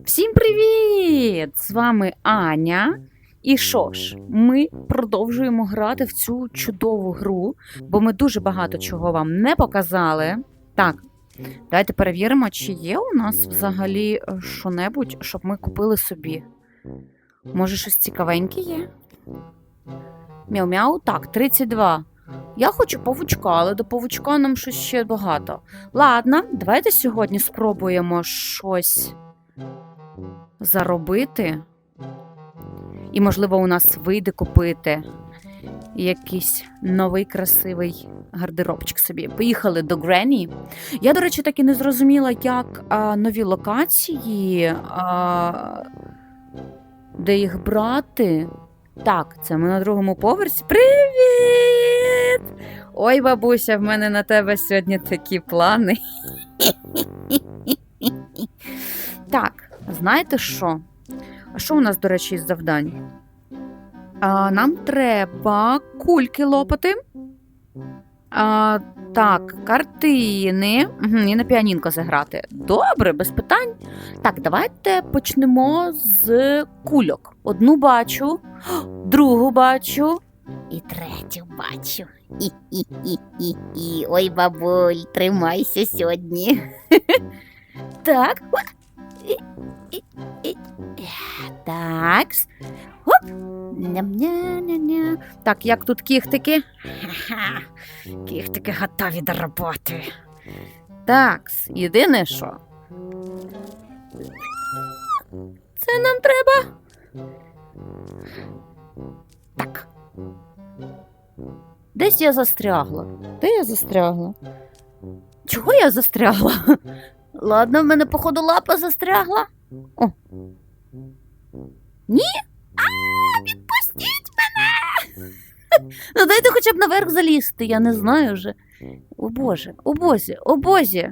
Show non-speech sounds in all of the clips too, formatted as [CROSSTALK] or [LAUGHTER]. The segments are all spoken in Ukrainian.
Всім привіт! З вами Аня. І що ж, ми продовжуємо грати в цю чудову гру, бо ми дуже багато чого вам не показали. Так, давайте перевіримо, чи є у нас взагалі е, що-небудь, щоб ми купили собі. Може, щось цікавеньке є? Мяу-мяу, так, 32. Я хочу павучка, але до павучка нам щось ще багато. Ладно, давайте сьогодні спробуємо щось заробити. І, можливо, у нас вийде купити якийсь новий красивий гардеробчик собі. Поїхали до Грені. Я, до речі, так і не зрозуміла, як а, нові локації, а, де їх брати. Так, це ми на другому поверсі. Привіт! Ой, бабуся, в мене на тебе сьогодні такі плани. Знаєте що? А що у нас, до речі, із завдань? А, нам треба кульки лопати. А, так, картини. І на піанінко заграти. Добре, без питань. Так, давайте почнемо з кульок. Одну бачу, другу бачу. І третю бачу. І-і-і-і-і. Ой, бабуль, тримайся сьогодні. [LAUGHS] Так. Так. Оп. Ням-ня-ня-ня. Так, як тут кіхтики? [LAUGHS] Кіхтики готові до роботи. Так, єдине що. Це нам треба. Так. Десь я застрягла. Де я застрягла? Чого я застрягла? [LAUGHS] Ладно, в мене, походу, лапа застрягла. О. Ні? А, відпустіть мене! [LAUGHS] Ну, дайте хоча б наверх залізти, я не знаю вже. О Боже, о Бозі, о Бозі.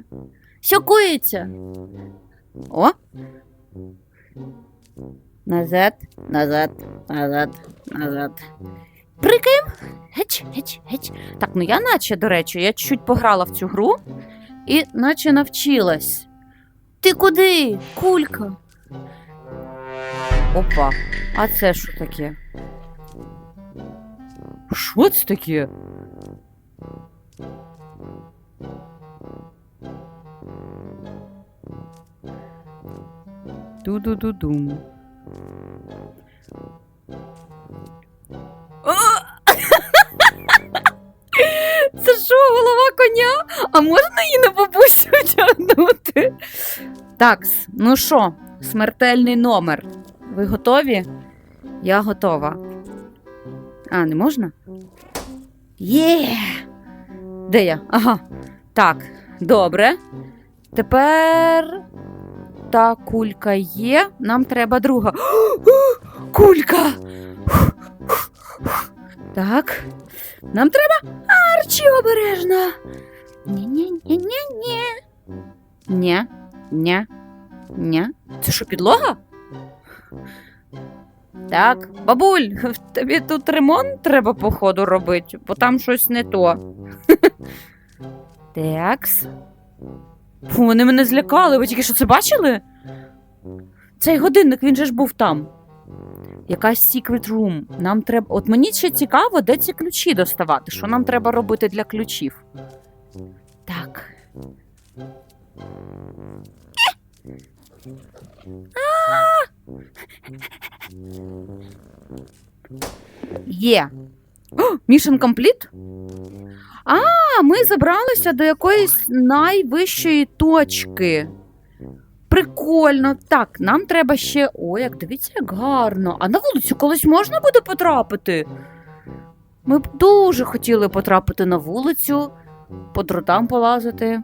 Що? О. Назад, назад, назад, назад. Прикаєм. Геч, геч, геч. Так, ну я наче, до речі, я чуть пограла в цю гру і наче навчилась. Ти куди? Кулька. Опа, а це що таке? Що це таке? Ду-ду-ду-дум. [LAUGHS] Це що, голова коня? А можна її на бабусю [LAUGHS] тягнути? Так, ну що, смертельний номер. Ви готові? Я готова. А, не можна? Є! Де я? Ага. Так, добре. Тепер та кулька є. Нам треба друга. [GASPS] Кулька! Так. Нам треба Арчі обережно. Ні-ні-ні-ні-ні. Ні, ні, ні. Це що, підлога? Так, бабуль, [LAUGHS] тобі тут ремонт треба, походу, робити, бо там щось не то. [LAUGHS] Такс. Фу, вони мене злякали. Ви тільки що це бачили? Цей годинник, він же ж був там. Якась secret room. Нам треба. От мені ще цікаво, де ці ключі доставати. Що нам треба робити для ключів? Так. Є. Mission complete? А, ми забралися до якоїсь найвищої точки. Прикольно. Так, нам треба ще. О, як дивіться, як гарно. А на вулицю колись можна буде потрапити? Ми б дуже хотіли потрапити на вулицю, по дротам полазити.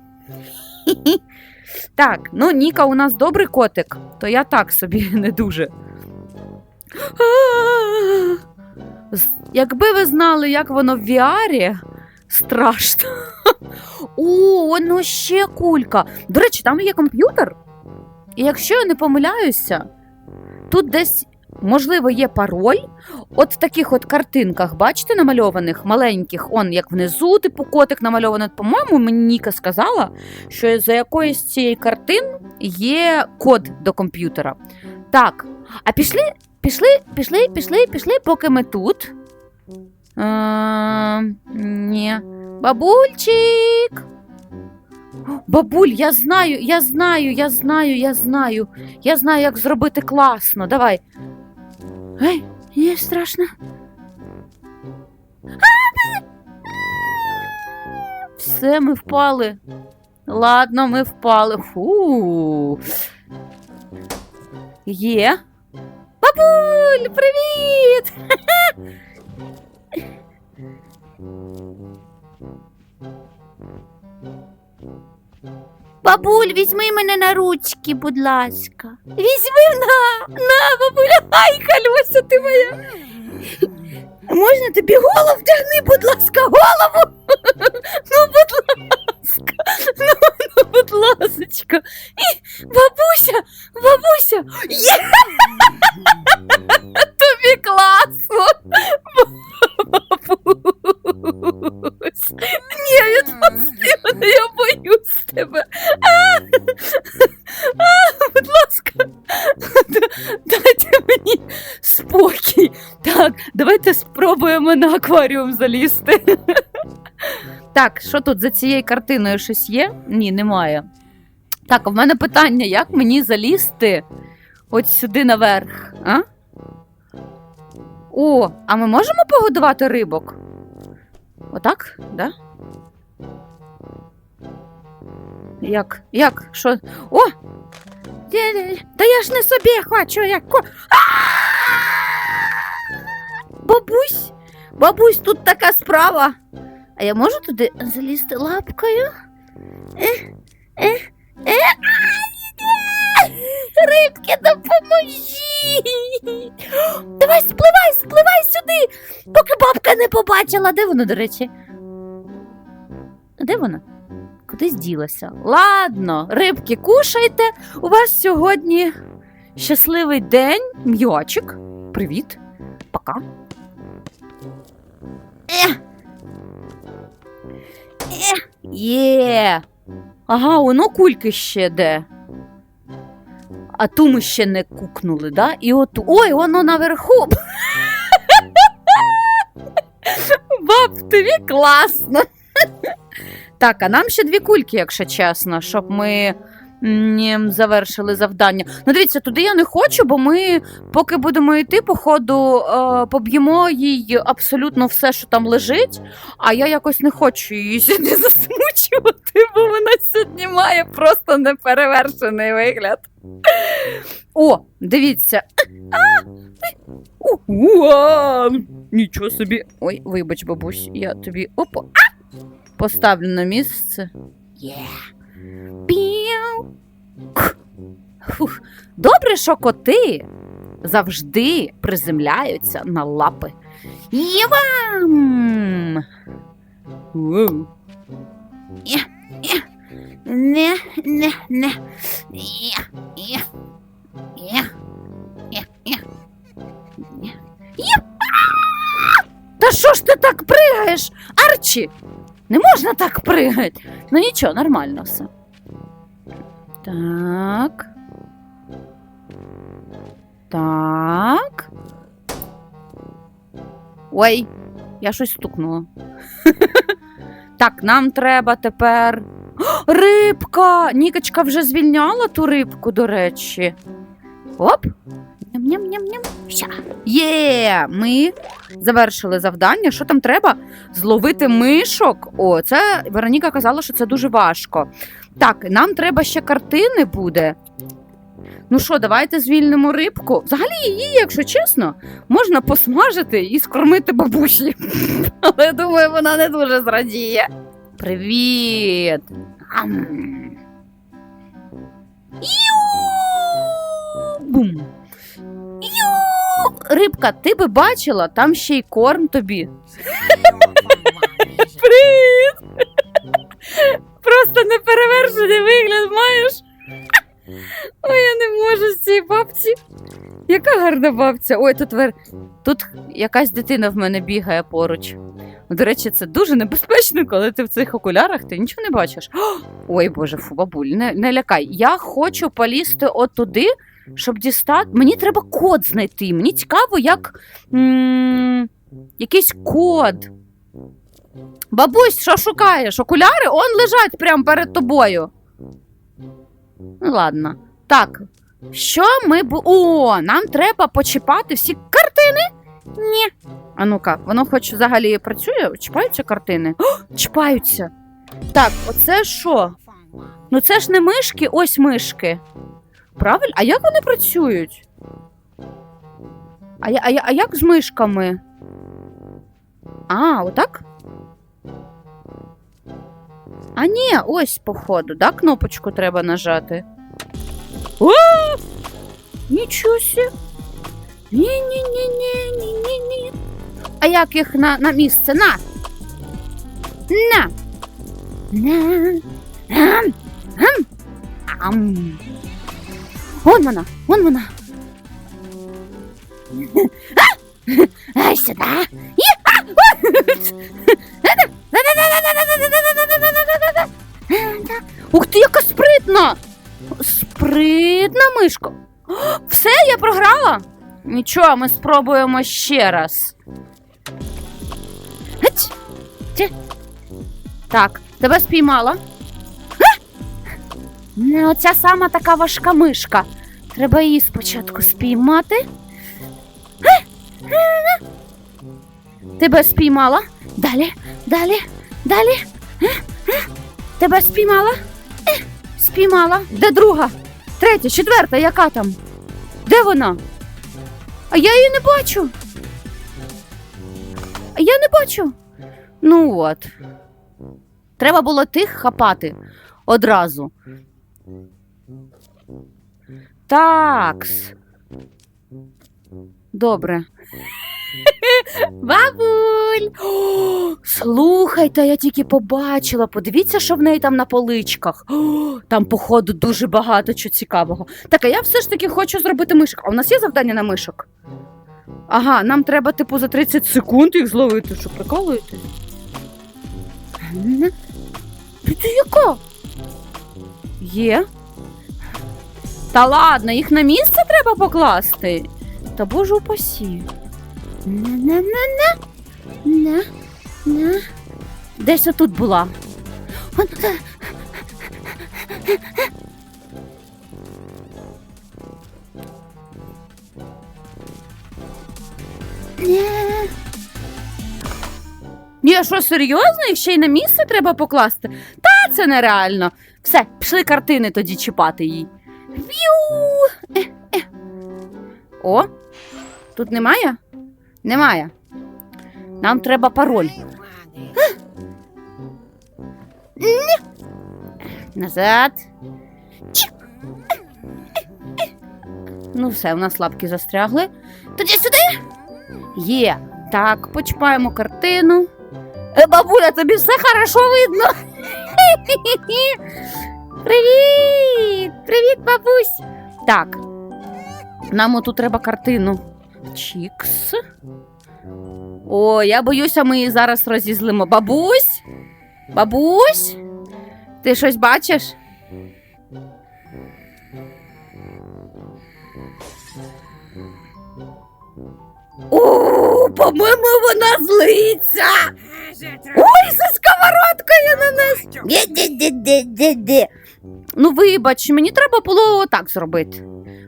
[LAUGHS] Так, ну Ніка у нас добрий котик, то я так собі [LAUGHS] не дуже. Якби ви знали, як воно в VR, страшно. [LAUGHS] О, воно ще кулька. До речі, там є комп'ютер. І якщо я не помиляюся, тут десь можливо, є пароль. От в таких от картинках, бачите, намальованих, маленьких, он як внизу, типу котик намальований. По-моєму, мені Ніка сказала, що за якоюсь цієї картин є код до комп'ютера. Так, а пішли, пішли, пішли, пішли, пішли, поки ми тут. Е, ні. Бабульчик. Бабуль, я знаю, я знаю, я знаю, я знаю. Я знаю, як зробити класно. Давай. Ей, мені страшно. Все, ми впали. Ладно, ми впали. Фу. Є. Бабуль, привіт! Бабуль, візьми мене на ручки, будь ласка. Візьми на, на, бабуля, ай, Кальося, ти моя. Можна тобі голову вдягни, будь ласка, голову. Ну, будь ласка. Ну, ну будь ласочка. І бабуся, бабуся. Є! [LAUGHS] Тобі класно. Акваріум залізти. Так, що тут за цією картиною щось є? Ні, немає. Так, в мене питання: як мені залізти от сюди наверх? А? О, а ми можемо погодувати рибок? Отак? Да? Як? Як? Що? О! Та я ж не собі хочу, як. Бабусь, бабусь, тут така справа. А я можу туди залізти лапкою? Е, е, е. Рибки, допоможіть! Давай спливай, спливай сюди, поки бабка не побачила. Де вона, до речі? Де вона? Кудись ділася. Ладно, рибки, кушайте. У вас сьогодні щасливий день. М'ячик. Привіт. Пока. Е. Е. Є. Ага, воно кульки ще де. А ту ми ще не кукнули, да? І от. Ой, воно наверху. Баб, тобі класно. Так, а нам ще дві кульки, якщо чесно, щоб ми завершили завдання. Ну, дивіться, туди я не хочу, бо ми, поки будемо йти, походу, е, поб'ємо їй абсолютно все, що там лежить, а я якось не хочу її сьогодні [LAUGHS] засмучувати, бо вона сьогодні має просто неперевершений вигляд. О, дивіться. Нічого собі. Ой, вибач, бабусь, я тобі опа. Поставлю на місце. Є. Фух. Добре, що коти завжди приземляються на лапи. Євам! Не, не, не. Є, є, є. Та що ж ти так пригаєш? Арчі! Не можна так пригати. Ну нічого, нормально все. Так. Так. Ой, я щось стукнула. [LAUGHS] так, нам треба тепер. [GASPS] Рибка! Нікочка вже звільняла ту рибку, до речі. Оп. Ням-ням-ням-ням. Є! Ми завершили завдання. Що там треба? Зловити мишок. О, це Вероніка казала, що це дуже важко. Так, нам треба ще картини буде. Ну що, давайте звільнимо рибку. Взагалі її, якщо чесно, можна посмажити і скормити бабусі. [LAUGHS] Але думаю, вона не дуже зрадіє. Привіт! Ам. Бум! Рибка, ти би бачила, там ще й корм тобі. Привіт! Просто неперевершений вигляд маєш. Ой, я не можу з цієї бабці. Яка гарна бабця. Ой, тут вер... тут якась дитина в мене бігає поруч. До речі, це дуже небезпечно, коли ти в цих окулярах ти нічого не бачиш. Ой, боже, фу, бабуль, не, не лякай. Я хочу полізти от туди, щоб дістати. Мені треба код знайти. Мені цікаво, як м- якийсь код. Бабусь, що шукаєш? Окуляри он лежать прямо перед тобою. Ну, ладно. Так. Що ми бу. О, нам треба почіпати всі картини. Ні. А ну-ка, воно хоч взагалі працює? Чіпаються картини? О, чіпаються. Так, оце що? Ну це ж не мишки, ось мишки. Правильно? А як вони працюють? А, а, а як з мишками? А, отак? А ні, ось, походу, да, кнопочку треба нажати. О! Нічого сі. Ні-ні-ні-ні-ні-ні-ні. А як їх на, на місце? На! На! На! Ам! Ам! Ам! Вон вона, вон вона. [LAUGHS] Ай, сюди. [LAUGHS] Ух ти, яка спритна! Спритна мишка. [GASPS] Все, я програла. Нічого, ми спробуємо ще раз. Так, тебе спіймала. [GASPS] Не оця сама така важка мишка. Треба її спочатку спіймати. А! А! Тебе спіймала. Далі, далі, далі. Тебе спіймала? Е, Спіймала. Де друга? Третя, четверта, яка там? Де вона? А я її не бачу. А я не бачу. Ну от. Треба було тих хапати одразу. Такс. Добре. Бабуль! [GASPS] О, слухайте, я тільки побачила. Подивіться, що в неї там на поличках. О, [GASPS] там, походу, дуже багато чого цікавого. Так, а я все ж таки хочу зробити мишок. А у нас є завдання на мишок? Ага, нам треба, типу, за 30 секунд їх зловити. Що приколуєте? Ти ти яка? Є. Та ладно, їх на місце треба покласти. Та боже упасі. На. На. Десь отут була. Ні, що серйозно? Їх ще й на місце треба покласти? Та це нереально. Все, пішли картини тоді чіпати їй. Е, е. О, тут немає? Немає. Нам треба пароль. Назад. Ну, все, у нас лапки застрягли. Тоді сюди. Є. Так, почіпаємо картину. Е, бабуля, тобі все хорошо видно. [LAUGHS] Привіт! Привіт, бабусь! Так. Нам отут треба картину. Чікс. О, я боюся, ми її зараз розізлимо. Бабусь? Бабусь? Ти щось бачиш? О, по-моєму, вона злиться. Ой, за сковородкою на нас. Ді-ді-ді-ді-ді-ді. Ну, вибач, мені треба було так зробити.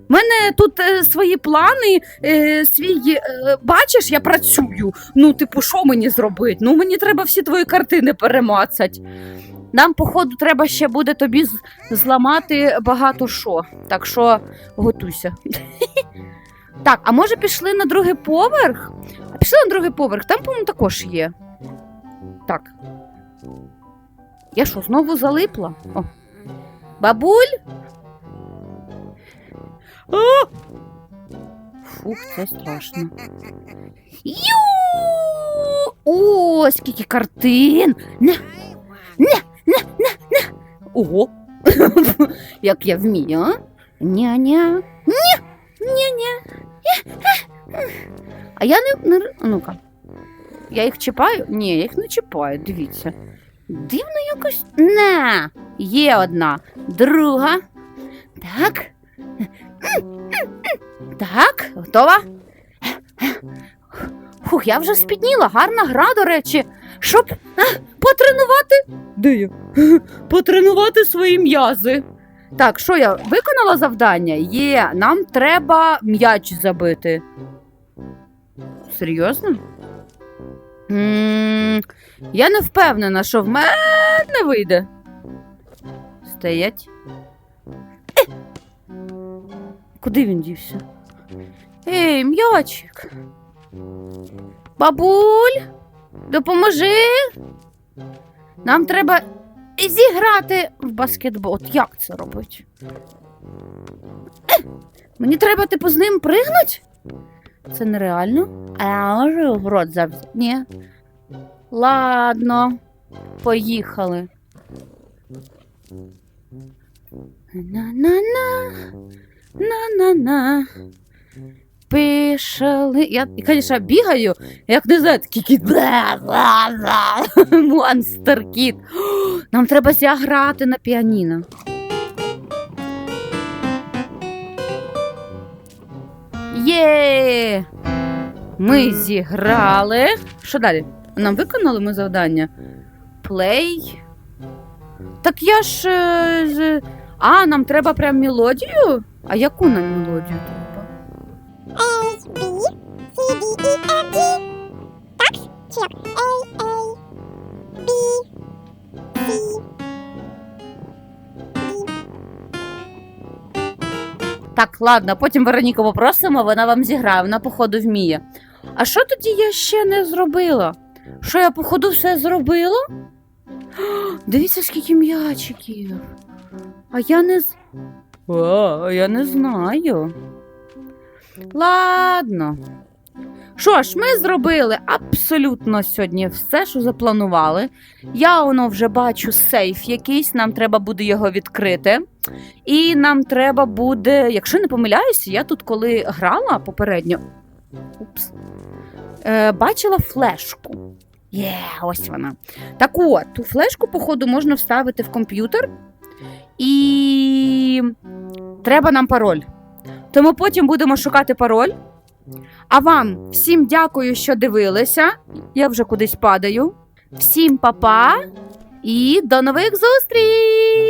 У мене тут е, свої плани, е, свій, е, бачиш, я працюю. Ну, типу, що мені зробити? Ну, мені треба всі твої картини перемацати. Нам, походу, треба ще буде тобі з- зламати багато що. Так що готуйся. [LAUGHS] Так, а може пішли на другий поверх? А пішли на другий поверх, там, по-моєму, також є. Так. Я що, знову залипла? О. Бабуль? О! Фух, це страшно. Ю! О, скільки картин! Не, не, не, не, не. Ого! [LAUGHS] Як я вмію, а? Ня-ня. Ня, ня-ня. А я не. не... Ну-ка. Я їх чіпаю? Ні, я їх не чіпаю, дивіться. Дивно якось. Не. Є одна. Друга. Так. Так, готова? Фух, я вже спітніла, гарна гра, до речі. Щоб потренувати. Де я? Потренувати свої м'язи. Так, що я виконала завдання? Є, нам треба м'яч забити. Серйозно? Я не впевнена, що в мене вийде. Стоять. Е! Куди він дівся? Ей, м'ячик. Бабуль, допоможи. Нам треба зіграти в баскетбол. От як це робить? Е, Мені треба, типу, з ним пригнуть? Це нереально. А в рот завзяти? Ні. Ладно, поїхали. На-на-на, на-на-на. Пішли. Я, звісно, бігаю, як не знаю, такий кіт. Кіт. Нам треба зіграти на піаніно. Є! Ми зіграли. Що далі? Нам виконали ми завдання? Плей. Так я ж. е, А, нам треба прям мелодію? А яку нам мелодію треба? A, B, C, D, E, F, G. Так? Чи як? A, Так, ладно, потім Вероніку попросимо, вона вам зіграє, вона, походу, вміє. А що тоді я ще не зробила? Що я, походу, все зробила? [GASPS] Дивіться, скільки м'ячиків. А я не. А, я не знаю. Ладно. Що ж, ми зробили абсолютно сьогодні все, що запланували. Я воно вже бачу сейф якийсь, нам треба буде його відкрити. І нам треба буде, якщо не помиляюся, я тут коли грала попередньо. Упс, е, бачила флешку. Є, ось вона. Так от, ту флешку, походу, можна вставити в комп'ютер. І треба нам пароль. Тому потім будемо шукати пароль. А вам всім дякую, що дивилися. Я вже кудись падаю. Всім па-па і до нових зустріч!